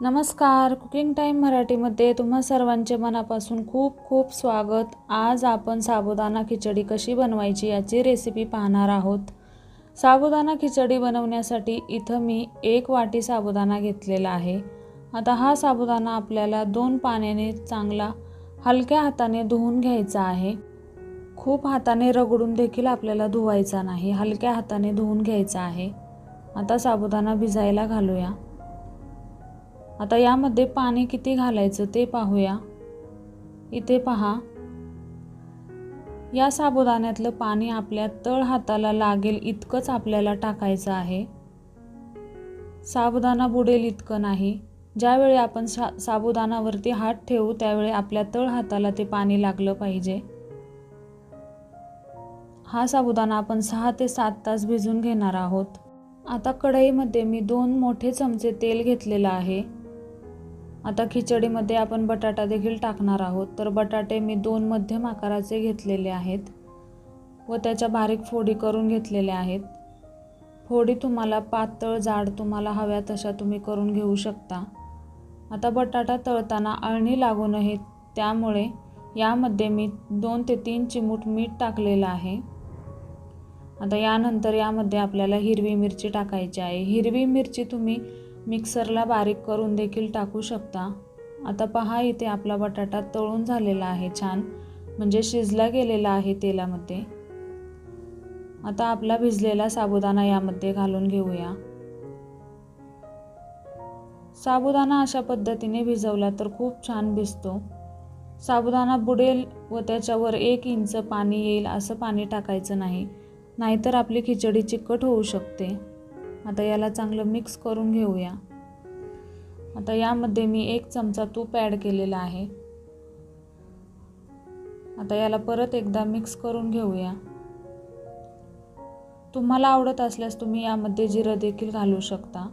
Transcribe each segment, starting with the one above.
नमस्कार. Cooking time मराठीमध्ये तुम्हा सर्वांचे मनापासून खूप खूप स्वागत. आज आपण साबुदाणा खिचडी कशी बनवायची याची रेसिपी पाहणार आहोत. साबुदाणा खिचडी बनवण्यासाठी इथं मी एक वाटी साबुदाणा घेतलेला आहे. आता हा साबुदाणा आपल्याला दोन पाण्याने चांगला हलक्या हाताने धुवून घ्यायचा आहे. खूप हाताने रगडून देखील आपल्याला धुवायचा नाही हलक्या हाताने धुवून घ्यायचा आहे. आता साबुदाणा भिजायला घालूया. आता यामध्ये पाणी किती घालायचं ते पाहूया. इथे पहा. या साबुदाण्यातलं पाणी आपल्या तळ हाताला लागेल इतकंच आपल्याला टाकायचं आहे. साबुदाणा बुडेल इतकं नाही. ज्यावेळी आपण सा साबुदाणावरती हात ठेवू त्यावेळी आपल्या तळ हाताला ते पाणी लागलं पाहिजे. हा साबुदाणा आपण सहा ते सात तास भिजून घेणार आहोत. आता कढईमध्ये मी दोन मोठे चमचे तेल घेतलेलं आहे. आता खिचडीमध्ये आपण बटाटा देखील टाकणार आहोत. तर बटाटे मी दोन मध्यम आकाराचे घेतलेले आहेत व त्याच्या बारीक फोडी करून घेतलेल्या आहेत. फोडी तुम्हाला पातळ जाड तुम्हाला हव्या तशा तुम्ही करून घेऊ शकता. आता बटाटा तळताना अळणी लागू नये त्यामुळे यामध्ये मी दोन ते तीन चिमूट मीठ टाकलेलं आहे. आता यानंतर यामध्ये आपल्याला हिरवी मिरची टाकायची आहे. हिरवी मिरची तुम्ही मिक्सरला बारीक करून देखील टाकू शकता. आता पहा इथे आपला बटाटा तळून झालेला आहे छान. म्हणजे शिजला गेलेला आहे तेलामध्ये. आता आपला भिजलेला साबुदाणा यामध्ये घालून घेऊया. साबुदाणा अशा पद्धतीने भिजवला तर खूप छान भिजतो. साबुदाणा बुडेल व त्याच्यावर एक इंच पाणी येईल असं पाणी टाकायचं नाही. नाहीतर आपली खिचडी चिकट होऊ शकते. आता याला चांगलं मिक्स करून घेऊया. आता यामध्ये मी एक चमचा तूप ॲड केलेला आहे. आता याला परत एकदा मिक्स करून घेऊया. तुम्हाला आवडत असल्यास तुम्ही यामध्ये जिरं देखील घालू शकता.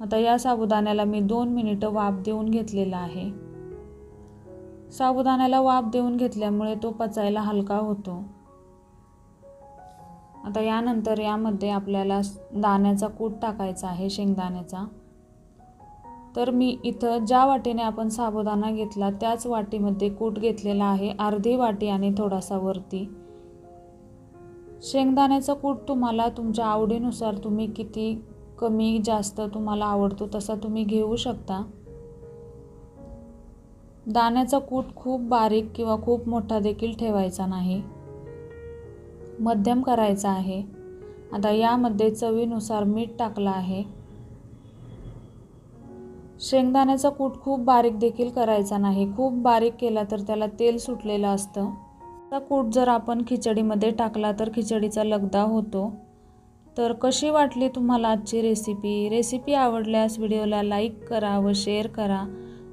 आता या साबुदाण्याला मी दोन मिनिटं वाफ देऊन घेतलेला आहे. साबुदाण्याला वाफ देऊन घेतल्यामुळे तो पचायला हलका होतो. आता यानंतर यामध्ये आपल्याला दाण्याचा कूट टाकायचा आहे शेंगदाण्याचा. तर मी इथं ज्या वाटीने आपण साबुदाणा घेतला त्याच वाटीमध्ये कूट घेतलेला आहे अर्धी वाटी आणि थोडासा वरती. शेंगदाण्याचा कूट तुम्हाला तुमच्या आवडीनुसार तुम्ही किती कमी जास्त तुम्हाला आवडतो तसा तुम्ही घेऊ शकता. दाण्याचा कूट खूप बारीक किंवा खूप मोठा देखील ठेवायचा नाही. मध्यम करायचा आहे. आता यामध्ये चवीनुसार मीठ टाकलं आहे. शेंगदाण्याचा कूट खूप बारीक देखील करायचा नाही. खूप बारीक केला तर त्याला तेल सुटलेलं असतं. हा कूट जर आपण खिचडीमध्ये टाकला तर खिचडीचा लगदा होतो. तर कशी वाटली तुम्हाला आजची रेसिपी रेसिपी आवडल्यास व्हिडिओला लाईक करा व शेअर करा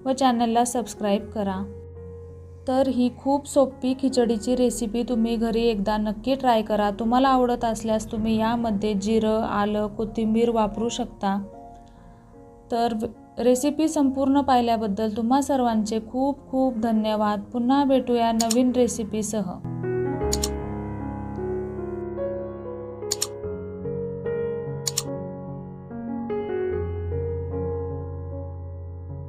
व चॅनलला सबस्क्राईब करा. तर ही खूप सोपी खिचडीची रेसिपी तुम्ही घरी एकदा नक्की ट्राय करा. तुम्हाला आवडत असल्यास तुम्ही यामध्ये जिरं आलं कोथिंबीर वापरू शकता. तर रेसिपी संपूर्ण पाहिल्याबद्दल तुम्हा सर्वांचे खूप खूप धन्यवाद. पुन्हा भेटूया नवीन रेसिपीसह